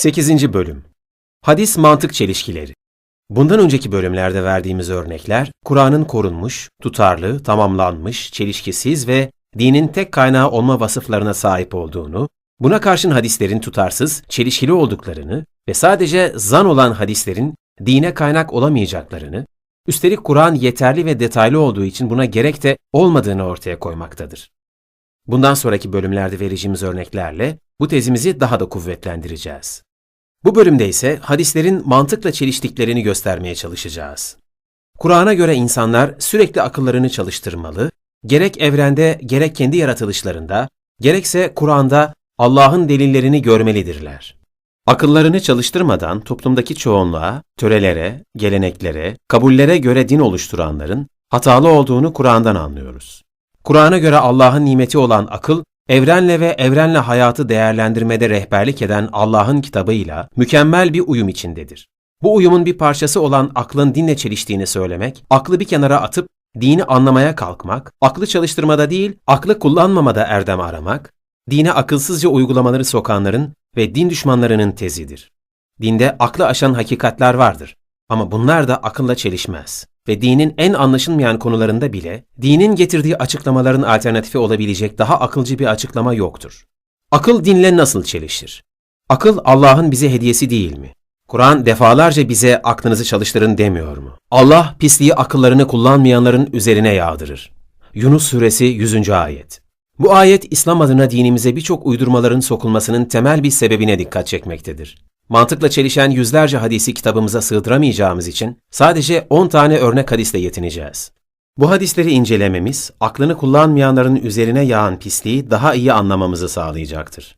8. Bölüm Hadis mantık çelişkileri Bundan önceki bölümlerde verdiğimiz örnekler, Kur'an'ın korunmuş, tutarlı, tamamlanmış, çelişkisiz ve dinin tek kaynağı olma vasıflarına sahip olduğunu, buna karşın hadislerin tutarsız, çelişkili olduklarını ve sadece zan olan hadislerin dine kaynak olamayacaklarını, üstelik Kur'an yeterli ve detaylı olduğu için buna gerek de olmadığını ortaya koymaktadır. Bundan sonraki bölümlerde vereceğimiz örneklerle bu tezimizi daha da kuvvetlendireceğiz. Bu bölümde ise hadislerin mantıkla çeliştiklerini göstermeye çalışacağız. Kur'an'a göre insanlar sürekli akıllarını çalıştırmalı, gerek evrende gerek kendi yaratılışlarında, gerekse Kur'an'da Allah'ın delillerini görmelidirler. Akıllarını çalıştırmadan toplumdaki çoğunluğa, törelere, geleneklere, kabullere göre din oluşturanların hatalı olduğunu Kur'an'dan anlıyoruz. Kur'an'a göre Allah'ın nimeti olan akıl, evrenle ve evrenle hayatı değerlendirmede rehberlik eden Allah'ın kitabıyla mükemmel bir uyum içindedir. Bu uyumun bir parçası olan aklın dinle çeliştiğini söylemek, aklı bir kenara atıp dini anlamaya kalkmak, aklı çalıştırmada değil, aklı kullanmamada erdem aramak, dine akılsızca uygulamaları sokanların ve din düşmanlarının tezidir. Dinde aklı aşan hakikatler vardır ama bunlar da akılla çelişmez ve dinin en anlaşılmayan konularında bile dinin getirdiği açıklamaların alternatifi olabilecek daha akılcı bir açıklama yoktur. Akıl dinle nasıl çelişir? Akıl Allah'ın bize hediyesi değil mi? Kur'an defalarca bize aklınızı çalıştırın demiyor mu? Allah pisliği akıllarını kullanmayanların üzerine yağdırır. Yunus suresi 100. ayet. Bu ayet İslam adına dinimize birçok uydurmaların sokulmasının temel bir sebebine dikkat çekmektedir. Mantıkla çelişen yüzlerce hadisi kitabımıza sığdıramayacağımız için sadece 10 tane örnek hadisle yetineceğiz. Bu hadisleri incelememiz, aklını kullanmayanların üzerine yağan pisliği daha iyi anlamamızı sağlayacaktır.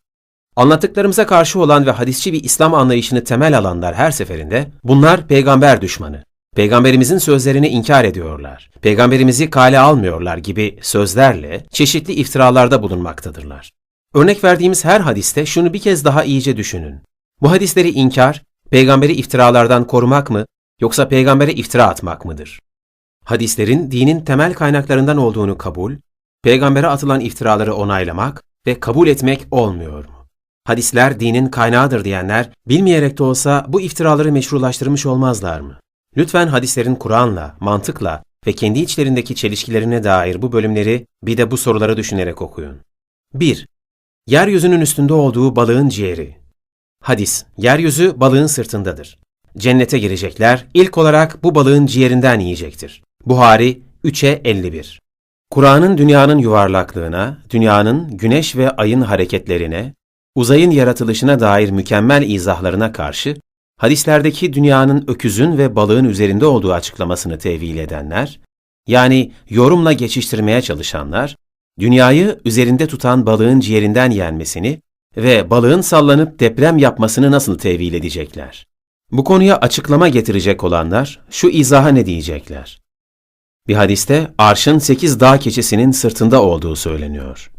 Anlattıklarımıza karşı olan ve hadisçi bir İslam anlayışını temel alanlar her seferinde, bunlar peygamber düşmanı, peygamberimizin sözlerini inkar ediyorlar, peygamberimizi kale almıyorlar gibi sözlerle çeşitli iftiralarda bulunmaktadırlar. Örnek verdiğimiz her hadiste şunu bir kez daha iyice düşünün. Bu hadisleri inkar, peygamberi iftiralardan korumak mı yoksa peygambere iftira atmak mıdır? Hadislerin dinin temel kaynaklarından olduğunu kabul, peygambere atılan iftiraları onaylamak ve kabul etmek olmuyor mu? Hadisler dinin kaynağıdır diyenler bilmeyerek de olsa bu iftiraları meşrulaştırmış olmazlar mı? Lütfen hadislerin Kur'an'la, mantıkla ve kendi içlerindeki çelişkilerine dair bu bölümleri bir de bu soruları düşünerek okuyun. 1. Yeryüzünün üstünde olduğu balığın ciğeri. Hadis, yeryüzü balığın sırtındadır. Cennete girecekler, ilk olarak bu balığın ciğerinden yiyecektir. Buhari 3'e 51 Kur'an'ın dünyanın yuvarlaklığına, dünyanın güneş ve ayın hareketlerine, uzayın yaratılışına dair mükemmel izahlarına karşı, hadislerdeki dünyanın öküzün ve balığın üzerinde olduğu açıklamasını tevil edenler, yani yorumla geçiştirmeye çalışanlar, dünyayı üzerinde tutan balığın ciğerinden yenmesini ve balığın sallanıp deprem yapmasını nasıl tevil edecekler? Bu konuya açıklama getirecek olanlar şu izaha ne diyecekler? Bir hadiste arşın sekiz dağ keçisinin sırtında olduğu söyleniyor.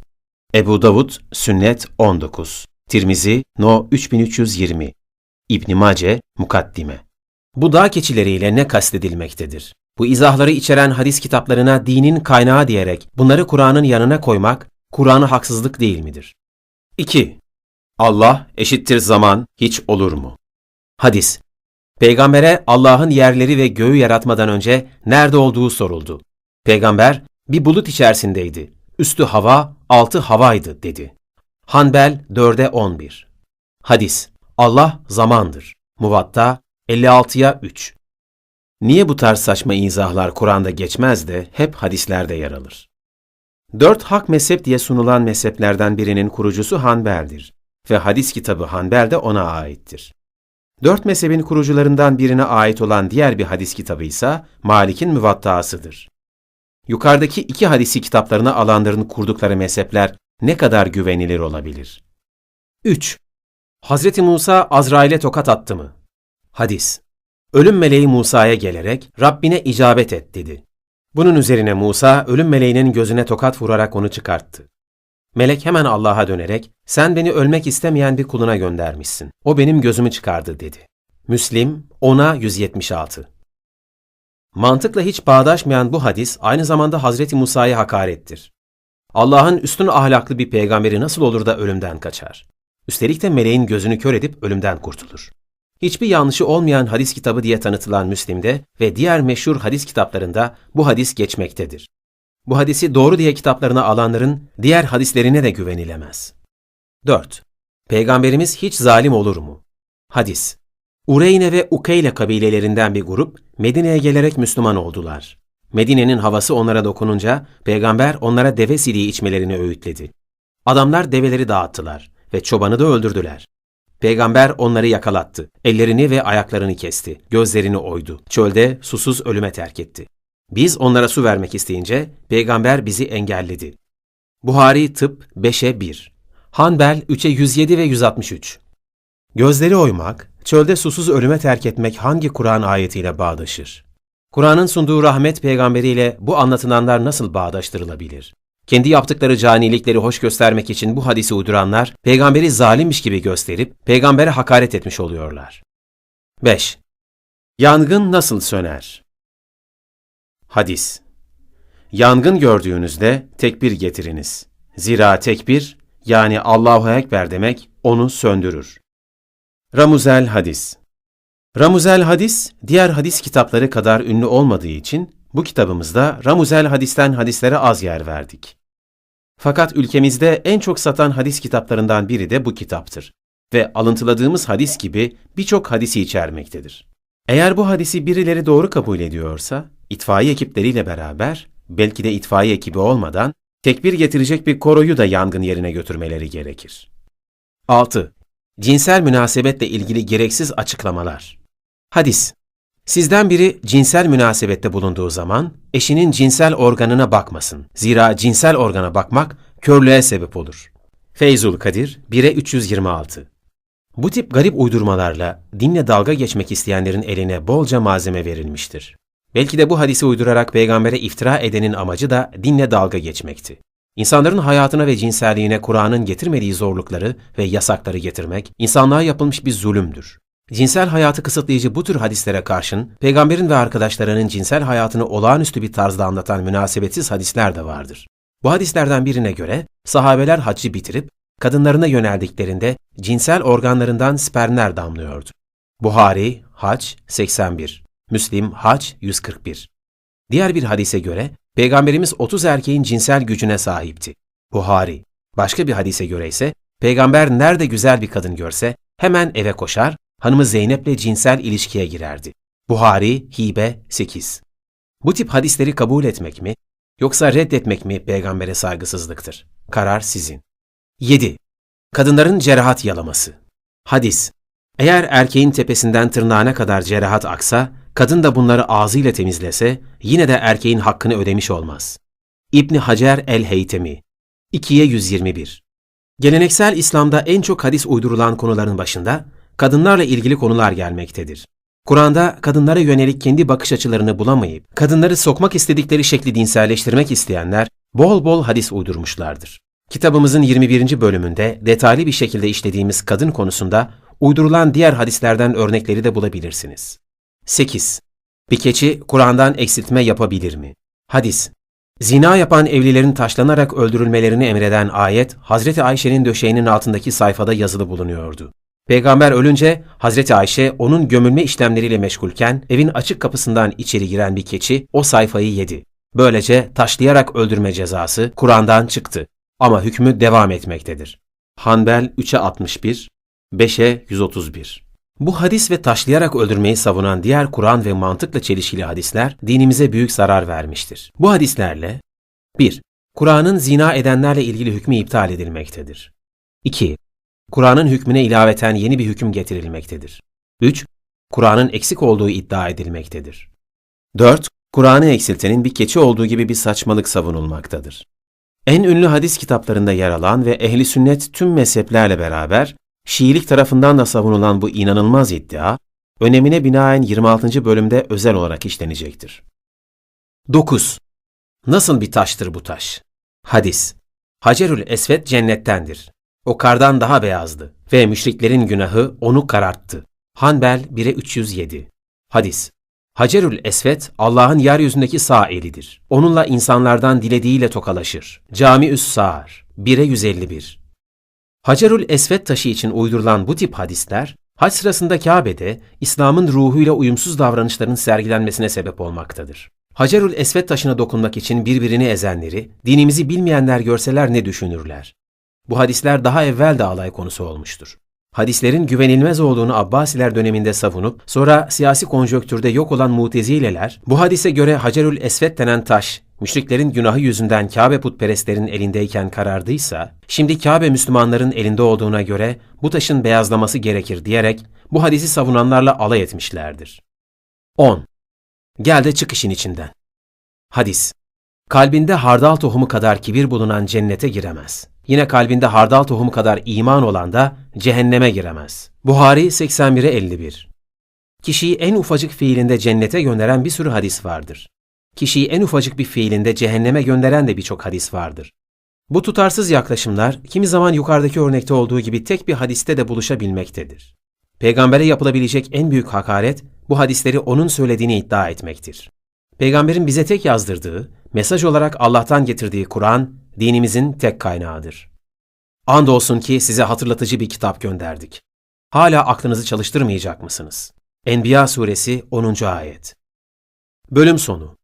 Ebu Davud, Sünnet 19, Tirmizi, No 3320, İbn Mace, Mukaddime. Bu dağ keçileriyle ne kastedilmektedir? Bu izahları içeren hadis kitaplarına dinin kaynağı diyerek bunları Kur'an'ın yanına koymak, Kur'an'a haksızlık değil midir? 2. Allah eşittir zaman hiç olur mu? Hadis. Peygambere Allah'ın yerleri ve göğü yaratmadan önce nerede olduğu soruldu. Peygamber bir bulut içerisindeydi. Üstü hava, altı havaydı dedi. Hanbel 4'e 11. Hadis. Allah zamandır. Muvatta 56'ya 3. Niye bu tarz saçma izahlar Kur'an'da geçmez de hep hadislerde yer alır? Dört hak mezhep diye sunulan mezheplerden birinin kurucusu Hanbel'dir ve hadis kitabı Hanbel de ona aittir. Dört mezhebin kurucularından birine ait olan diğer bir hadis kitabı ise Malik'in müvattasıdır. Yukarıdaki iki hadisi kitaplarına alanların kurdukları mezhepler ne kadar güvenilir olabilir? 3. Hazreti Musa Azrail'e tokat attı mı? Hadis. Ölüm meleği Musa'ya gelerek Rabbine icabet et dedi. Bunun üzerine Musa ölüm meleğinin gözüne tokat vurarak onu çıkarttı. Melek hemen Allah'a dönerek, sen beni ölmek istemeyen bir kuluna göndermişsin. O benim gözümü çıkardı dedi. Müslim 10'a 176 Mantıkla hiç bağdaşmayan bu hadis aynı zamanda Hazreti Musa'ya hakarettir. Allah'ın üstün ahlaklı bir peygamberi nasıl olur da ölümden kaçar? Üstelik de meleğin gözünü kör edip ölümden kurtulur. Hiçbir yanlışı olmayan hadis kitabı diye tanıtılan Müslim'de ve diğer meşhur hadis kitaplarında bu hadis geçmektedir. Bu hadisi doğru diye kitaplarına alanların diğer hadislerine de güvenilemez. 4. Peygamberimiz hiç zalim olur mu? Hadis. Ureyne ve Ukeyle kabilelerinden bir grup Medine'ye gelerek Müslüman oldular. Medine'nin havası onlara dokununca peygamber onlara deve siliği içmelerini öğütledi. Adamlar develeri dağıttılar ve çobanı da öldürdüler. Peygamber onları yakalattı. Ellerini ve ayaklarını kesti. Gözlerini oydu. Çölde susuz ölüme terk etti. Biz onlara su vermek isteyince peygamber bizi engelledi. Buhari Tıp 5'e 1. Hanbel 3'e 107 ve 163. Gözleri oymak, çölde susuz ölüme terk etmek hangi Kur'an ayetiyle bağdaşır? Kur'an'ın sunduğu rahmet peygamberiyle bu anlatılanlar nasıl bağdaştırılabilir? Kendi yaptıkları canilikleri hoş göstermek için bu hadisi uyduranlar, peygamberi zalimmiş gibi gösterip, peygambere hakaret etmiş oluyorlar. 5. Yangın nasıl söner? Hadis Yangın gördüğünüzde tekbir getiriniz. Zira tekbir, yani Allahu Ekber demek, onu söndürür. Ramuzel Hadis Ramuzel Hadis, diğer hadis kitapları kadar ünlü olmadığı için bu kitabımızda Ramuzel Hadis'ten hadislere az yer verdik. Fakat ülkemizde en çok satan hadis kitaplarından biri de bu kitaptır ve alıntıladığımız hadis gibi birçok hadisi içermektedir. Eğer bu hadisi birileri doğru kabul ediyorsa, itfaiye ekipleriyle beraber, belki de itfaiye ekibi olmadan, tekbir getirecek bir koroyu da yangın yerine götürmeleri gerekir. 6. Cinsel münasebetle ilgili gereksiz açıklamalar. Hadis. Sizden biri cinsel münasebette bulunduğu zaman eşinin cinsel organına bakmasın. Zira cinsel organa bakmak körlüğe sebep olur. Feyzul Kadir 1'e 326 Bu tip garip uydurmalarla dinle dalga geçmek isteyenlerin eline bolca malzeme verilmiştir. Belki de bu hadisi uydurarak peygambere iftira edenin amacı da dinle dalga geçmekti. İnsanların hayatına ve cinselliğine Kur'an'ın getirmediği zorlukları ve yasakları getirmek, insanlığa yapılmış bir zulümdür. Cinsel hayatı kısıtlayıcı bu tür hadislere karşın, peygamberin ve arkadaşlarının cinsel hayatını olağanüstü bir tarzda anlatan münasebetsiz hadisler de vardır. Bu hadislerden birine göre, sahabeler haccı bitirip, kadınlarına yöneldiklerinde cinsel organlarından spermler damlıyordu. Buhari, Hac 81, Müslim, Hac 141. Diğer bir hadise göre, Peygamberimiz 30 erkeğin cinsel gücüne sahipti. Buhari. Başka bir hadise göre ise, Peygamber nerede güzel bir kadın görse, hemen eve koşar, hanımı Zeynep'le cinsel ilişkiye girerdi. Buhari, Hibe 8. Bu tip hadisleri kabul etmek mi, yoksa reddetmek mi peygambere saygısızlıktır? Karar sizin. 7. Kadınların cerahat yalaması. Hadis. Eğer erkeğin tepesinden tırnağına kadar cerahat aksa, kadın da bunları ağzıyla temizlese, yine de erkeğin hakkını ödemiş olmaz. İbni Hacer el-Heytemi 2'ye 121 Geleneksel İslam'da en çok hadis uydurulan konuların başında, kadınlarla ilgili konular gelmektedir. Kur'an'da kadınlara yönelik kendi bakış açılarını bulamayıp, kadınları sokmak istedikleri şekli dinselleştirmek isteyenler bol bol hadis uydurmuşlardır. Kitabımızın 21. bölümünde detaylı bir şekilde işlediğimiz kadın konusunda uydurulan diğer hadislerden örnekleri de bulabilirsiniz. 8. Bir keçi Kur'an'dan eksiltme yapabilir mi? Hadis. Zina yapan evlilerin taşlanarak öldürülmelerini emreden ayet, Hazreti Ayşe'nin döşeğinin altındaki sayfada yazılı bulunuyordu. Peygamber ölünce Hazreti Ayşe onun gömülme işlemleriyle meşgulken evin açık kapısından içeri giren bir keçi o sayfayı yedi. Böylece taşlayarak öldürme cezası Kur'an'dan çıktı ama hükmü devam etmektedir. Hanbel 3'e 61, 5'e 131 Bu hadis ve taşlayarak öldürmeyi savunan diğer Kur'an ve mantıkla çelişkili hadisler dinimize büyük zarar vermiştir. Bu hadislerle 1. Kur'an'ın zina edenlerle ilgili hükmü iptal edilmektedir. 2. Kur'an'ın hükmüne ilaveten yeni bir hüküm getirilmektedir. 3. Kur'an'ın eksik olduğu iddia edilmektedir. 4. Kur'an'ı eksiltenin bir keçi olduğu gibi bir saçmalık savunulmaktadır. En ünlü hadis kitaplarında yer alan ve ehli sünnet tüm mezheplerle beraber Şiilik tarafından da savunulan bu inanılmaz iddia, önemine binaen 26. bölümde özel olarak işlenecektir. 9. Nasıl bir taştır bu taş? Hadis. Hacerül Esved cennettendir. O kardan daha beyazdı ve müşriklerin günahı onu kararttı. Hanbel 1'e 307. Hadis. Hacerül Esvet, Allah'ın yeryüzündeki sağ elidir. Onunla insanlardan dilediğiyle tokalaşır. Cami Üs Sağır 1'e 151. Hacerül Esved taşı için uydurulan bu tip hadisler, hac sırasında Kabe'de İslam'ın ruhuyla uyumsuz davranışların sergilenmesine sebep olmaktadır. Hacerül Esved taşına dokunmak için birbirini ezenleri, dinimizi bilmeyenler görseler ne düşünürler? Bu hadisler daha evvel de alay konusu olmuştur. Hadislerin güvenilmez olduğunu Abbasiler döneminde savunup, sonra siyasi konjöktürde yok olan mutezileler, bu hadise göre Hacerül Esved denen taş, müşriklerin günahı yüzünden Kabe putperestlerin elindeyken karardıysa, şimdi Kabe Müslümanların elinde olduğuna göre bu taşın beyazlaması gerekir diyerek bu hadisi savunanlarla alay etmişlerdir. 10. Gel de çık işin içinden. Hadis. Kalbinde hardal tohumu kadar kibir bulunan cennete giremez. Yine kalbinde hardal tohumu kadar iman olan da cehenneme giremez. Buhari 81'e 51. Kişiyi en ufacık fiilinde cennete gönderen bir sürü hadis vardır. Kişiyi en ufacık bir fiilinde cehenneme gönderen de birçok hadis vardır. Bu tutarsız yaklaşımlar kimi zaman yukarıdaki örnekte olduğu gibi tek bir hadiste de buluşabilmektedir. Peygambere yapılabilecek en büyük hakaret bu hadisleri onun söylediğini iddia etmektir. Peygamberin bize tek yazdırdığı, mesaj olarak Allah'tan getirdiği Kur'an, dinimizin tek kaynağıdır. Andolsun ki size hatırlatıcı bir kitap gönderdik. Hala aklınızı çalıştırmayacak mısınız? Enbiya suresi 10. ayet. Bölüm sonu